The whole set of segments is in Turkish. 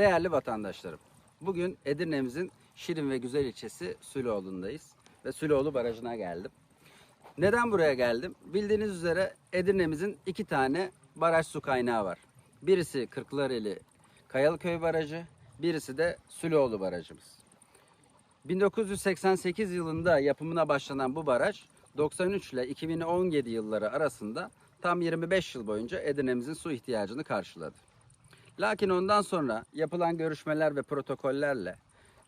Değerli vatandaşlarım, bugün Edirne'mizin şirin ve güzel ilçesi Süloğlu'ndayız ve Süloğlu Barajı'na geldim. Neden buraya geldim? Bildiğiniz üzere Edirne'mizin iki tane baraj su kaynağı var. Birisi Kırklareli Kayalıköy Barajı, birisi de Süloğlu Barajımız. 1988 yılında yapımına başlanan bu baraj 93 ile 2017 yılları arasında tam 25 yıl boyunca Edirne'mizin su ihtiyacını karşıladı. Lakin ondan sonra yapılan görüşmeler ve protokollerle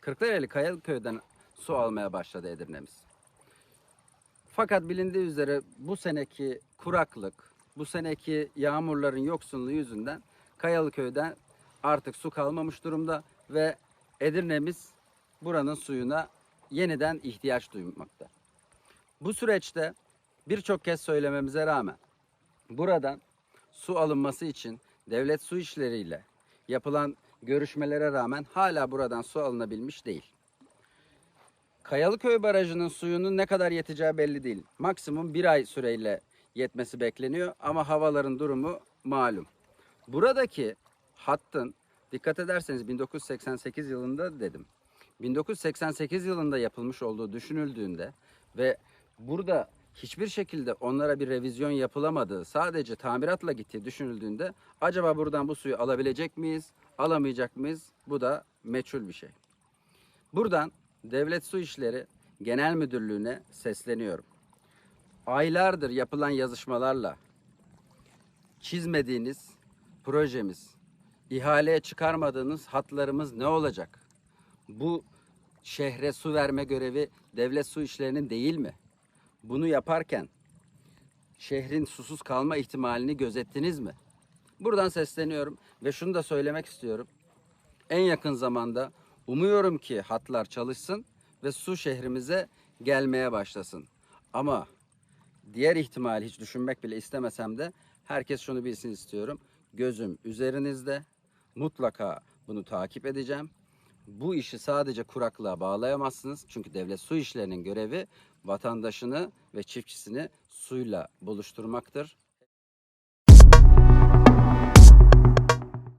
Kırklareli Kayalıköy'den su almaya başladı Edirne'miz. Fakat bilindiği üzere bu seneki kuraklık, bu seneki yağmurların yoksunluğu yüzünden Kayalıköy'den artık su kalmamış durumda ve Edirne'miz buranın suyuna yeniden ihtiyaç duymakta. Bu süreçte birçok kez söylememize rağmen buradan su alınması için devlet su işleriyle yapılan görüşmelere rağmen hala buradan su alınabilmiş değil. Kayalıköy Barajı'nın suyunun ne kadar yeteceği belli değil. Maksimum bir ay süreyle yetmesi bekleniyor ama havaların durumu malum. Buradaki hattın dikkat ederseniz 1988 yılında dedim. 1988 yılında yapılmış olduğu düşünüldüğünde ve burada hiçbir şekilde onlara bir revizyon yapılamadığı, sadece tamiratla gittiği düşünüldüğünde acaba buradan bu suyu alabilecek miyiz, alamayacak mıyız? Bu da meçhul bir şey. Buradan Devlet Su İşleri Genel Müdürlüğü'ne sesleniyorum. Aylardır yapılan yazışmalarla çizmediğiniz projemiz, ihaleye çıkarmadığınız hatlarımız ne olacak? Bu şehre su verme görevi devlet su işlerinin değil mi? Bunu yaparken şehrin susuz kalma ihtimalini gözettiniz mi? Buradan sesleniyorum ve şunu da söylemek istiyorum. En yakın zamanda umuyorum ki hatlar çalışsın ve su şehrimize gelmeye başlasın. Ama diğer ihtimali hiç düşünmek bile istemesem de herkes şunu bilsin istiyorum. Gözüm üzerinizde. Mutlaka bunu takip edeceğim. Bu işi sadece kuraklığa bağlayamazsınız. Çünkü devlet su işlerinin görevi vatandaşını ve çiftçisini suyla buluşturmaktır.